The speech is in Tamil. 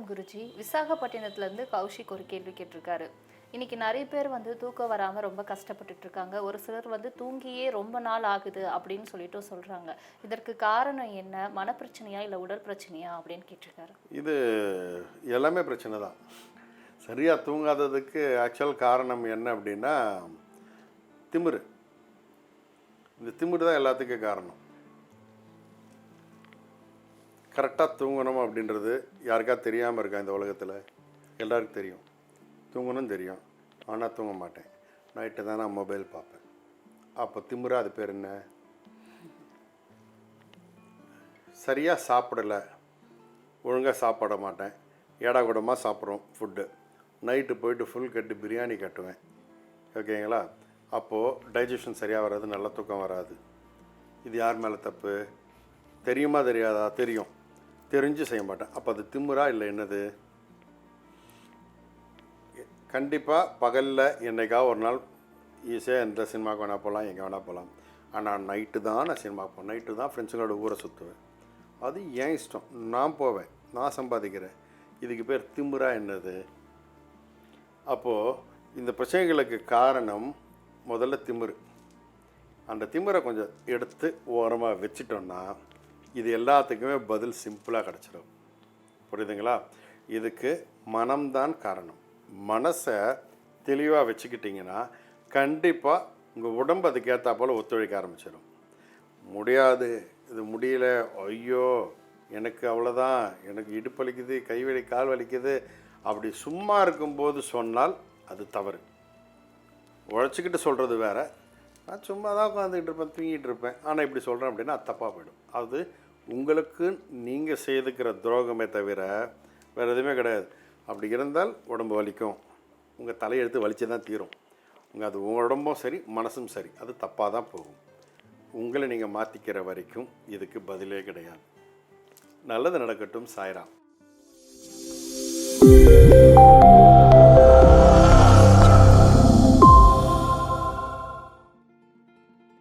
குருஜி. விசாகப்பட்டினத்துலேருந்து கௌஷிக் ஒரு கேள்வி கேட்டிருக்காரு. இன்னைக்கு நிறைய பேர் வந்து தூக்கம் வராமல் ரொம்ப கஷ்டப்பட்டுட்டு இருக்காங்க. ஒரு சிலர் வந்து தூங்கியே ரொம்ப நாள் ஆகுது அப்படின்னு சொல்லிட்டு சொல்கிறாங்க இதற்கு காரணம் என்ன? மனப்பிரச்சனையா இல்லை உடல் பிரச்சனையா அப்படின்னு கேட்டிருக்காரு. இது எல்லாமே பிரச்சனை தான். சரியாக தூங்காததுக்கு ஆக்சுவல் காரணம் என்ன அப்படின்னா திமிரு. இந்த திமிரு தான் எல்லாத்துக்கும் காரணம். கரெக்டாக தூங்கணும் அப்படின்றது யாருக்கா தெரியாமல் இருக்கா இந்த உலகத்தில்? எல்லாருக்கும் தெரியும். தூங்கணும் தெரியும். ஆனால் தூங்க மாட்டேன். நைட்டு தான் நான் மொபைல் பார்ப்பேன். அப்போ திமிரா அது பேர் என்ன? சரியாக சாப்பிடலை. ஒழுங்காக சாப்பிட மாட்டேன். ஏடா கூடமாக சாப்பிட்றோம் ஃபுட்டு நைட்டு போயிட்டு ஃபுல் கட்டு பிரியாணி கட்டுவேன். ஓகேங்களா? அப்போது டைஜஷன் சரியாக வராது நல்ல தூக்கம் வராது. இது யார் மேலே தப்பு? தெரியுமா தெரியாதா? தெரியும். தெரிஞ்சு செய்ய மாட்டேன். அப்போ அது திமுறா இல்லை என்னது? கண்டிப்பாக பகலில் என்னைக்காவது ஒரு நாள் ஈஸியாக எந்த சினிமாவுக்கு வேணால் போகலாம் எங்கே வேணால் போகலாம் ஆனால் நைட்டு தான் நான் சினிமாவுக்கு போவேன். நைட்டு தான் ஃப்ரெண்ட்ஸுங்களோட ஊரை சுற்றுவேன் அது ஏன் இஷ்டம்? நான் போவேன். நான் சம்பாதிக்கிறேன். இதுக்கு பேர் திமிரா என்னது? அப்போது இந்த பிரச்சனைகளுக்கு காரணம் முதல்ல திமிரு. அந்த திமிரை கொஞ்சம் எடுத்து ஓரமாக வச்சிட்டோன்னா இது எல்லாத்துக்குமே பதில் சிம்பிளாக கிடச்சிடும் புரியுதுங்களா? இதுக்கு மனம்தான் காரணம். மனசை தெளிவாக வச்சுக்கிட்டிங்கன்னா கண்டிப்பாக உங்கள் உடம்பு அதுக்கேற்றா போல் ஒத்துழைக்க ஆரம்பிச்சிடும் முடியாது. இது முடியல. ஐயோ எனக்கு அவ்வளோதான் எனக்கு இடுப்பு வலிக்குது கை வலி கால் வலிக்குது. அப்படி சும்மா இருக்கும்போது சொன்னால் அது தவறு. உழைச்சிக்கிட்டு சொல்கிறது வேறு. நான் சும்மா தான் உட்காந்துக்கிட்டு இருப்பேன் தூங்கிட்டு இருப்பேன். ஆனால் இப்படி சொல்கிறேன் அப்படின்னா தப்பாக போயிடும். அது உங்களுக்கு நீங்கள் செய்துக்கிற துரோகமே தவிர வேறு எதுவுமே கிடையாது. அப்படி இருந்தால் உடம்பு வலிக்கும். உங்கள் தலையெழுத்து வலிச்சு தான் தீரும். உங்கள் அது உடம்பும் சரி மனசும் சரி. அது தப்பாக தான் போகும். உங்களை நீங்கள் மாற்றிக்கிற வரைக்கும் இதுக்கு பதிலே கிடையாது. நல்லது நடக்கட்டும் சாய்ராம். thank you